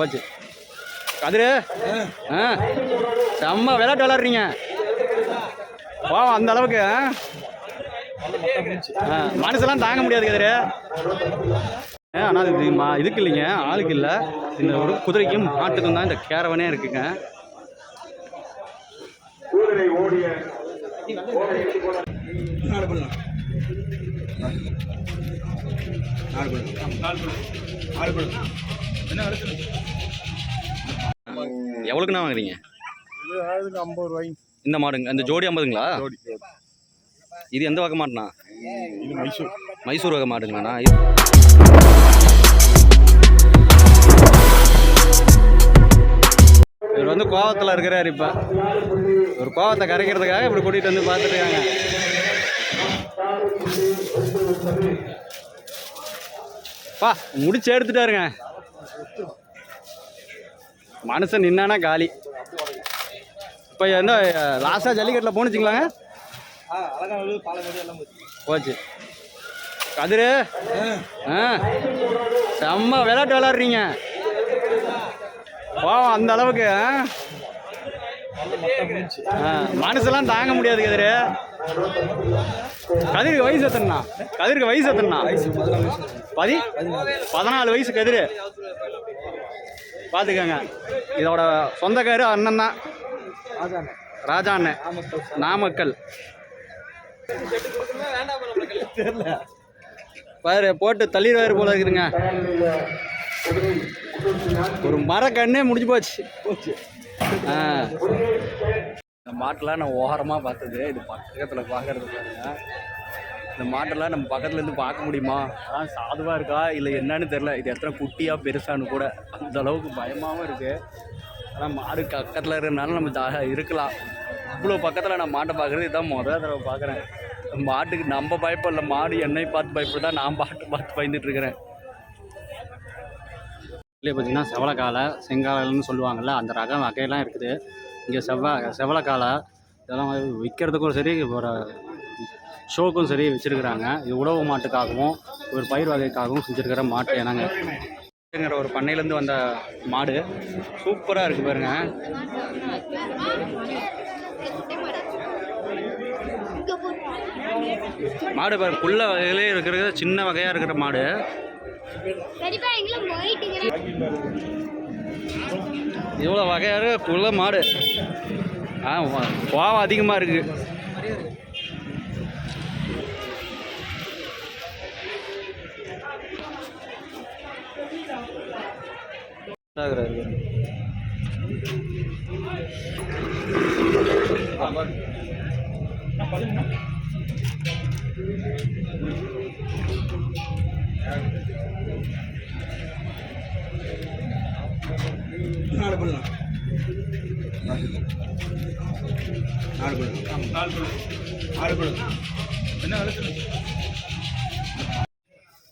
போச்சு. கதிரு. ஆ செம்ம விளையாட்டு விளாட்றீங்க பாவம் அந்த அளவுக்கு மனசெல்லாம் தாங்க முடியாது கதிரு. ஆனால் இது மா இதுக்கு இல்லைங்க ஆளுக்கு இல்லை. இந்த ஒரு குதிரைக்கும் மாட்டுக்கும் தான் இந்த கேரவனே இருக்குங்க. எவ்வளோக்குண்ணா வாங்குறீங்க? ஐம்பது இந்த மாடுங்க இந்த ஜோடி ஐம்பதுங்களா? இது எந்த வகை மாடுண்ணா? இது மைசூர். மைசூர் வகை மாடுங்களாண்ணா? கோவத்தில் இருக்கிறார் இப்போ. ஒரு கோவத்தை கரைக்கிறதுக்காக இப்படி கூட்டிகிட்டு வந்து பார்த்துருக்காங்க பா முடிச்சு எடுத்துட்டாருங்க. மனுஷன் நின்னானா காலி. இப்போ என்ன லாஸ்ட்டாக ஜல்லிக்கட்டில் போணுச்சிங்களாங்க போச்சு. கதிரு ஆ செம்ம விளையாட்டு விளாட்றீங்க பாவம் அந்த அளவுக்கு மனசெல்லாம் தாங்க முடியாது கதிர். கதிருக்கு வயசு எத்தனா கதிருக்கு வயசு எத்தனா பதி பதினாலு வயசு கதிர். பார்த்துக்கோங்க இதோட சொந்தக்காரு அண்ணன் தான். ராஜா அண்ணன் நாமக்கல். பாரு போட்டு தள்ளிடுவாரு போல இருக்குதுங்க. ஒரு மரக்கண்ணே முடிஞ்சு போச்சு. ஆ. இந்த மாட்டெல்லாம் நான் ஓரமாக பார்த்தது இது பக்கத்தில் பார்க்கறது பாருங்க. இந்த மாட்டெல்லாம் நம்ம பக்கத்துலேருந்து பார்க்க முடியுமா? அதான் சாதுவாக இருக்கா? இல்லை என்னன்னு தெரில இது எத்தனை குட்டியாக பெருசான்னு கூட. அந்த அளவுக்கு பயமாகவும் இருக்குது ஆனால் மாடு பக்கத்தில் இருக்கிறதுனால நம்ம ஜா இருக்கலாம். இவ்வளோ பக்கத்தில் நான் மாட்டை பார்க்குறது இதுதான் முதல் தடவை பார்க்குறேன் மாட்டுக்கு நம்ம பயப்படல மாடு என்னை பார்த்து பயப்படுதா நான் பாட்டு பார்த்து பயந்துட்டு இருக்கிறேன் பார்த்தீங்கன்னா செவலக்காலை செங்காலன்னு சொல்லுவாங்கள்ல அந்த ரகம் வகையெல்லாம் இருக்குது. இங்கே செவ்வாய் செவலக்காலை இதெல்லாம் விற்கிறதுக்கும் சரி ஒரு ஷோக்கும் சரி வச்சுருக்கிறாங்க. இது உழவு மாட்டுக்காகவும் ஒரு பயிர் வகைக்காகவும் செஞ்சுருக்கிற மாட்டு இனங்க. ங்கிற ஒரு பண்ணையிலேருந்து வந்த மாடு. சூப்பராக இருக்குது பாருங்க. மாடு பாரு புள்ள வகையிலே இருக்கிறது சின்ன வகையாக இருக்கிற மாடு. இவ்வளோ வகையாக புள்ள மாடு. ஆ பாவம் கோவம் அதிகமாக இருக்குது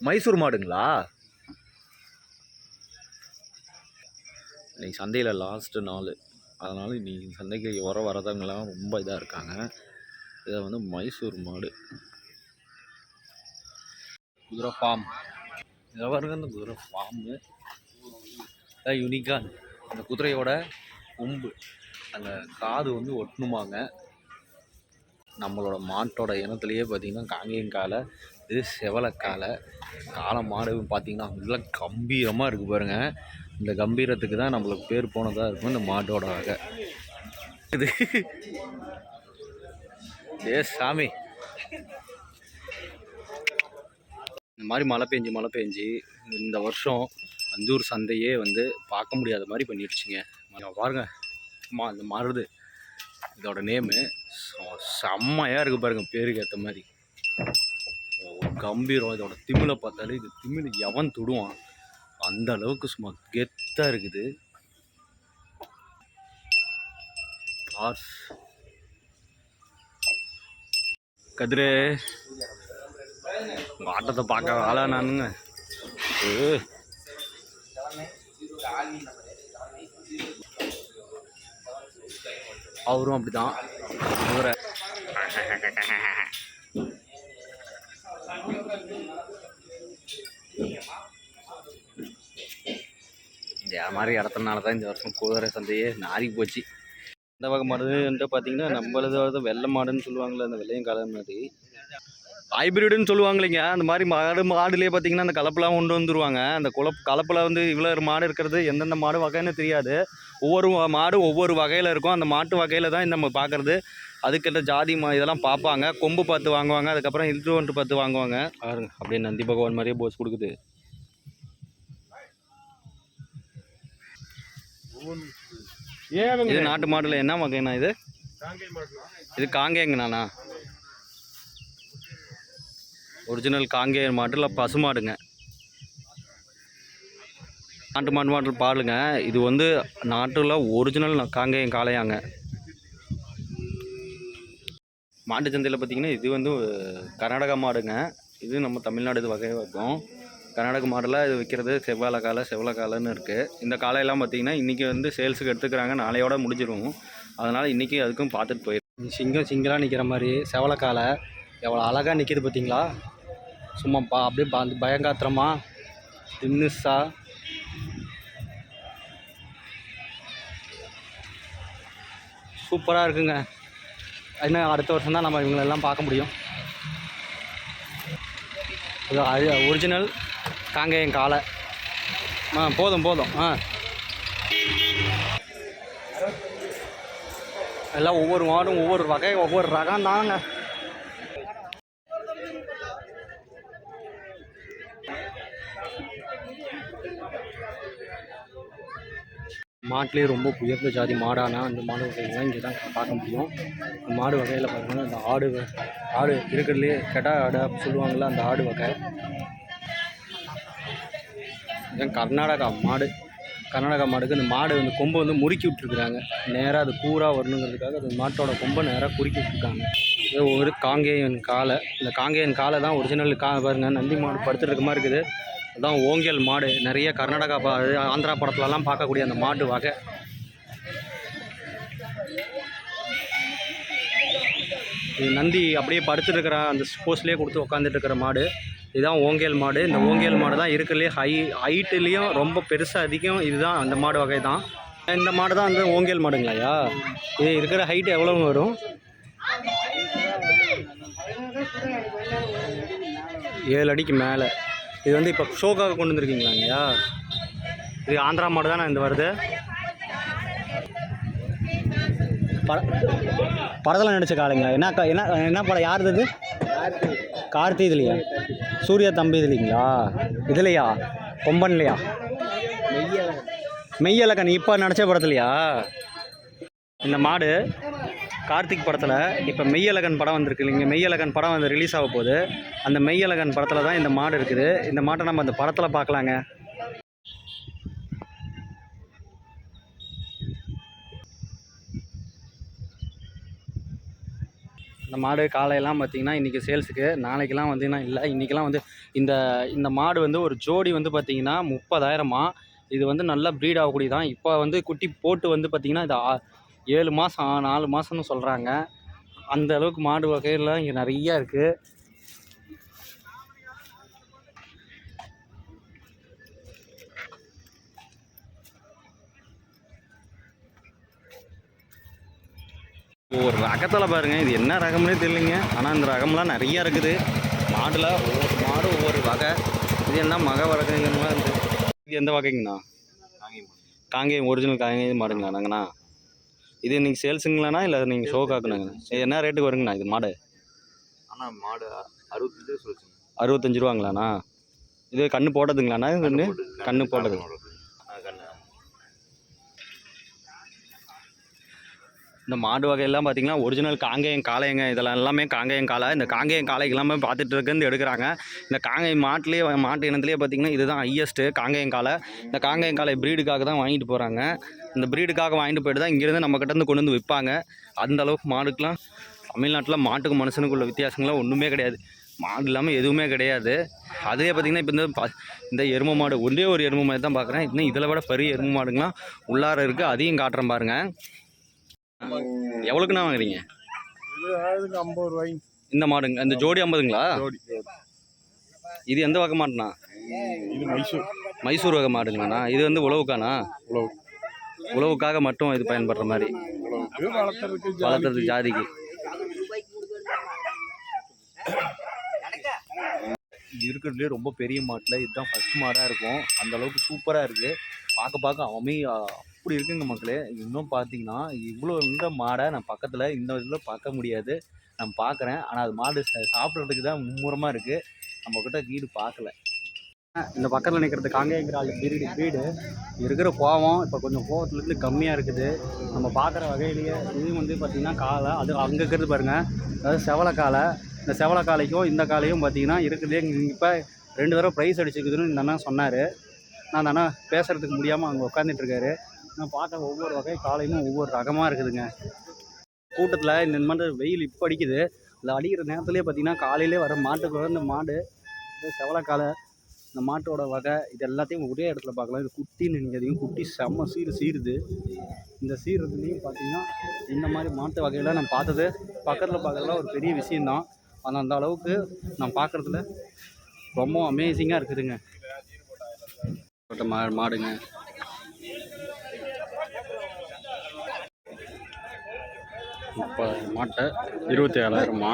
மைசூர் மாடுங்களா? இன்னைக்கு சந்தையில் லாஸ்ட்டு நாள். அதனால் இன்னைக்கு சந்தைக்கு வர வரதவங்கலாம் ரொம்ப இதாக இருக்காங்க. இதை வந்து மைசூர் மாடு. குதிரை ஃபார்ம் இதை பாருங்க இந்த குதிரை ஃபார்மு இதான் யூனிக்காக அந்த குதிரையோட கொம்பு அந்த காது வந்து ஒட்டணுமாங்க நம்மளோட மாட்டோட இனத்துலேயே பார்த்தீங்கன்னா காங்கேயங்காலை இது செவலக்காலை காளை மாடு பார்த்தீங்கன்னா நல்லா கம்பீரமாக இருக்குது பாருங்கள் இந்த கம்பீரத்துக்கு தான் நம்மளுக்கு பேர் போனதாக இருக்கும் இந்த மாட்டோட வகை இது. ஏ சாமி. இந்த மாதிரி மழை பெஞ்சு மழை பெஞ்சு இந்த வருஷம் அந்தூர் சந்தையே வந்து பார்க்க முடியாத மாதிரி பண்ணிடுச்சுங்க. பாருங்கள் பாருங்க. மா இந்த மருது. இதோட நேமு செம்மையாக இருக்குது பாருங்கள் பேருக்கு ஏற்ற மாதிரி. ஒரு கம்பீரம். இதோட திமிலை பார்த்தாலே இது திமிழ் எவன் தொடுவான். அந்த அளவுக்கு சும்மா கெத்தாக இருக்குது. ஆர்ஸ் கதிரே. ஆட்டத்தை பார்க்க ஆளா நானுங்க. ஏ. அவரும் அப்படிதான். இந்த மாதிரி இடத்துனால தான் இந்த வருஷம் குதிரை சந்தையே நாரி போச்சு. இந்த வகை மாடுன்ட்டு பார்த்தீங்கன்னா நம்மளது வெள்ளை மாடுன்னு சொல்லுவாங்களே அந்த வெள்ளையும் காலம் மாதிரி ஹைபிரிடுன்னு சொல்லுவாங்களேங்க அந்த மாதிரி மாடு மாடுலேயே பார்த்தீங்கன்னா அந்த கலப்பெல்லாம் கொண்டு வந்துருவாங்க. அந்த குளப் கலப்பில் வந்து இவ்வளோ மாடு இருக்கிறது எந்தெந்த மாடு வகைன்னு தெரியாது. ஒவ்வொரு மாடு ஒவ்வொரு வகையில் இருக்கும். அந்த மாட்டு வகையில் தான் நம்ம பார்க்குறது. அதுக்கிட்ட ஜாதி மா இதெல்லாம் பார்ப்பாங்க. கொம்பு பார்த்து வாங்குவாங்க. அதுக்கப்புறம் இல்ட்டு ஒன்று பார்த்து வாங்குவாங்க. பாருங்க. அப்படியே நந்தி பகவான் மாதிரியே போஸ் கொடுக்குது. ஒவ்வொன்று இது நாட்டு மாடுல என்ன வகைண்ணா இது? இது காங்கேயங்கண்ணா ஒரிஜினல் காங்கேயன் மாடு இல்லை பசு மாடுங்க. நாட்டு மாடு மாடல் பாலுங்க. இது வந்து நாட்டில் ஒரிஜினல் காங்கேயம் காளையாங்க. மாட்டு சந்தையில் பார்த்தீங்கன்னா இது வந்து கர்நாடகா மாடுங்க. இது நம்ம தமிழ்நாடு இது வகை வைக்கும் கர்நாடக மாடலில் இது விற்கிறது செவ்வாழை காலை செவ்வாழை காலைன்னு இருக்குது இந்த காலையெல்லாம் பார்த்தீங்கன்னா இன்றைக்கி வந்து சேல்ஸுக்கு எடுத்துக்கிறாங்க. நாளையோட முடிஞ்சிடும் அதனால் இன்றைக்கி அதுக்கும் பார்த்துட்டு போயிடும் சிங்கம் சிங்கலாக நிற்கிற மாதிரி செவலை காலை எவ்வளோ அழகாக நிற்கிது பார்த்தீங்களா சும்மா பா அப்படியே பா பயங்காத்திரமாக தின்னுசா சூப்பராக இருக்குங்க. இன்னும் அடுத்த வருஷம் தான் நம்ம இவங்களெல்லாம் பார்க்க முடியும். இது ஒரிஜினல் தாங்க என் காலை. ஆ போதும் போதும். ஆ. எல்லாம் ஒவ்வொரு மாடும் ஒவ்வொரு வகை ஒவ்வொரு ரகம் தாங்க. மாட்டிலே ரொம்ப உயர்ந்த ஜாதி மாடானா அந்த மாடு வகைகள்லாம் இங்கே தான் பார்க்க முடியும். இந்த மாடு வகையில் பார்த்தீங்கன்னா இந்த ஆடு ஆடு இருக்கிறதுலே கெடா ஆடு அப்படி சொல்லுவாங்கள்ல அந்த ஆடு வகை. இதுதான் கர்நாடகா மாடு கர்நாடகா மாடுக்கு இந்த மாடு வந்து கொம்பை வந்து முறுக்கி விட்ருக்குறாங்க நேராக அது கூறாக வரணுங்கிறதுக்காக அந்த மாட்டோட கொம்பை நேராக குறுக்கி விட்டுருக்காங்க. இது ஒரு காங்கேயன் காலை இந்த காங்கேயன் காலை தான் ஒரிஜினல் கா பாருங்க நந்தி மாடு படுத்துட்டு இருக்க மாதிரி இருக்குது. அதுதான் ஓங்கியல் மாடு. நிறைய கர்நாடகா பா ஆந்திரா படத்துலலாம் பார்க்கக்கூடிய அந்த மாட்டு வகை. இது நந்தி அப்படியே படுத்துட்டு இருக்கிற அந்த ஸ்போர்ட்ஸ்லேயே கொடுத்து உட்காந்துட்டு இருக்கிற மாடு. இதுதான் ஓங்கேல் மாடு. இந்த ஓங்கேல் மாடு தான் இருக்கிறதுலே ஹை ஹைட்டுலேயும் ரொம்ப பெருசாக அதிகம். இதுதான் அந்த மாடு வகை தான். இந்த மாடு தான் வந்து ஓங்கேல் மாடுங்களாயா இது இருக்கிற ஹைட் எவ்வளோ வரும்? ஏழு அடிக்கு மேலே. இது வந்து இப்போ ஷோக்காக கொண்டு வந்திருக்கீங்களாங்கய்யா இது ஆந்திரா மாடு தானே இந்த வருது? பட படத்தில் நடித்த காலங்களா என்ன என்ன என்ன படம்? யார் இது? கார்த்தி இதுலையா? சூர்யா தம்பி இதுலைங்களா இதுலையா? கொம்பன்லையா? மெய்யலக்கன் இப்போ நடித்த படத்துலையா? இந்த மாடு கார்த்திக் படத்தில் இப்போ மெய்யலகன் படம் வந்திருக்கு இல்லைங்க. மெய்யலகன் படம் வந்து ரிலீஸ் ஆக போகுது. அந்த மெய்யலகன் படத்தில் தான் இந்த மாடு இருக்குது. இந்த மாட்டை நம்ம அந்த படத்தில் பார்க்கலாங்க. இந்த மாடு காலையெல்லாம் பார்த்தீங்கன்னா இன்றைக்கி சேல்ஸுக்கு நாளைக்கெல்லாம் வந்தீங்கன்னா இல்லை. இன்றைக்கெலாம் வந்து இந்த இந்த மாடு வந்து ஒரு ஜோடி வந்து பார்த்தீங்கன்னா முப்பதாயிரமா? இது வந்து நல்லா ப்ரீட் ஆகக்கூடிய தான். இப்போ வந்து குட்டி போட்டு வந்து பார்த்திங்கன்னா இது ஆ- ஏழு மாதம் நாலு மாதம்னு சொல்கிறாங்க அந்த அளவுக்கு மாடு வகையெல்லாம் இங்கே நிறையா இருக்குது ஒவ்வொரு ரகத்தில் பாருங்கள் இது என்ன ரகம்னே தெரியலைங்க. ஆனால் இந்த ரகம்லாம் நிறையா இருக்குது. மாடில் ஒவ்வொரு மாடு ஒவ்வொரு வகை. இது என்ன மக வகைங்கலாம் இருக்குது இது எந்த வகைங்கண்ணா? காங்கேயம். ஒரிஜினல் காங்கேயம் மாடுங்களா நாங்கண்ணா? இது நீங்கள் சேல்ஸுங்களாண்ணா இல்லை நீங்கள் ஷோ காக்கணுங்க இது என்ன ரேட்டுக்கு வருங்கண்ணா இது மாடு? ஆனால் மாடு அறுபத்தஞ்சு அறுபத்தஞ்சு ரூபாங்களாண்ணா? இது கண்ணு போட்டதுங்களாண்ணா இது கண்ணு? கண்ணு போட்டது. இந்த மாடு வகையெல்லாம் பார்த்தீங்கன்னா ஒரிஜினல் காங்கேயம் காளையங்க இதெல்லாம் எல்லாமே காங்கேயம் காளை. இந்த காங்கேயம் காளைக்கு எல்லாமே பார்த்துட்டு இருந்து எடுக்கிறாங்க. இந்த காங்கேயம் மாட்டுலேயே மாட்டு இனத்துலேயே பார்த்தீங்கன்னா இதுதான் ஹையஸ்ட்டு காங்கேயம் காளை. இந்த காங்கேயம் காளை ப்ரீடுக்காக தான் வாங்கிட்டு போகிறாங்க இந்த ப்ரீடுக்காக வாங்கிட்டு போயிட்டு தான் இங்கேருந்து நம்ம கொண்டு வந்து விற்பாங்க. அந்த அளவுக்கு மாடுக்கெலாம் தமிழ்நாட்டில் மாட்டுக்கு மனுஷனுக்குள்ள வித்தியாசங்கள்லாம் ஒன்றுமே கிடையாது. மாடு இல்லாமல் எதுவுமே கிடையாது. அதே பார்த்திங்கன்னா இப்போ இந்த ப- இந்த எருமை மாடு ஒன்றே ஒரு எருமை மாடு தான் பார்க்குறேன். இன்னும் இதில் விட பெரிய எருமை மாடுங்களாம் உள்ளார இருக்குது அதையும் காட்டுறேன் பாருங்கள் எவ்வளோக்குண்ணா வாங்குறீங்க? ஐம்பது ரூபாய்ங்க. இந்த மாடுங்க இந்த ஜோடி ஐம்பதுங்களா. இது எந்த வகை மாடுண்ணா? இது மைசூர். மைசூர் வகை மாடுங்களாண்ணா. இது வந்து உழவுக்காண்ணா? உழவு. உழவுக்காக மட்டும் இது பயன்படுற மாதிரி. வளர்த்துறதுக்கு வளர்த்துறது ஜாதிக்கு. ஜாதிக்கு. இருக்கிறதுலே ரொம்ப பெரிய மாட்டில் இதுதான் ஃபர்ஸ்ட் மாடாக இருக்கும். அந்த அளவுக்கு சூப்பராக இருக்குது பார்க்க பார்க்க அமை அப்படி இருக்குங்க மக்களே? இன்னும் பார்த்தீங்கன்னா இவ்வளோ இந்த மாடை நான் பக்கத்தில் இந்த இதில் பார்க்க முடியாது. நான் பார்க்குறேன். ஆனால் அது மாடு சாப்பிட்றதுக்கு தான் மும்முரமாக இருக்குது நம்மக்கிட்ட வீடு பார்க்கல. இந்த பக்கத்தில் நிற்கிறது காங்கேயங்கிற ஆள் வீடு. வீடு இருக்கிற கோவம் இப்போ கொஞ்சம் கோவத்துலேருந்து கம்மியாக இருக்குது. நம்ம பார்க்குற வகையிலேயே இது வந்து பார்த்திங்கன்னா காலை அது அங்கே இருக்கிறது பாருங்கள் அதாவது செவலக்காலை இந்த செவலக்காலைக்கும் இந்த காலையும் பார்த்திங்கன்னா இருக்குது. இப்போ ரெண்டு தடவை ப்ரைஸ் அடிச்சுக்குதுன்னு இந்த அண்ணா சொன்னார். நான் அந்த அண்ணா பேசுகிறதுக்கு முடியாமல் அங்கே உட்காந்துட்டுருக்காரு நான் பார்த்த ஒவ்வொரு வகை காலையும் ஒவ்வொரு ரகமாக இருக்குதுங்க. கூட்டத்தில் இந்த மாதிரி வெயில் இப்போ அடிக்குது. அதில் அடிக்கிற நேரத்துலேயே பார்த்தீங்கன்னா காலையிலே வர மாட்டுக்கு இந்த மாடு இது இந்த மாட்டோட வகை இது எல்லாத்தையும் ஒரே இடத்துல பார்க்கலாம். இது குட்டின்னு நினைக்காதீங்க குட்டி செம்ம சீர் சீருது இந்த சீரத்துலேயும் பார்த்தீங்கன்னா இந்த மாதிரி மாட்டு வகையில் நான் பார்த்தது. பக்கத்தில் பார்க்குறதுலாம் ஒரு பெரிய விஷயந்தான் ஆனால் அந்த அளவுக்கு நான் பார்க்குறதுல ரொம்ப அமேசிங்காக இருக்குதுங்க. மா மாடுங்க இப்போ மாட்டை இருபத்தி ஏழாயிரமா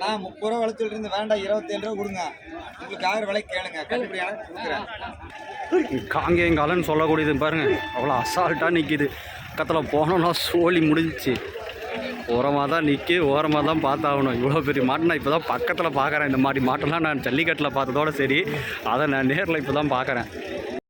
நான் முப்பது ரூபா விலை சொல்லிருந்து வேண்டாம் இருபத்தேழு ரூபா கொடுங்க. உங்களுக்கு ஆகிற விலை கேளுங்க. கட்டுப்படியான கொடுக்குறேன். காங்கேயங்காலன்னு சொல்லக்கூடியது பாருங்க. அவ்வளோ அசால்ட்டாக நிற்கிது பக்கத்தில் போனோம்னா சோலி முடிஞ்சிச்சு. ஓரமாக தான் நிற்கி ஓரமாக தான் பார்த்தாகணும். இவ்வளோ பெரிய மாட்டு நான் இப்போ தான் பக்கத்தில் பார்க்குறேன் இந்த மாதிரி மாட்டெல்லாம் நான் ஜல்லிக்கட்டில் பார்த்ததோட சரி. அதை நான் நேரில் இப்போ தான் பார்க்குறேன்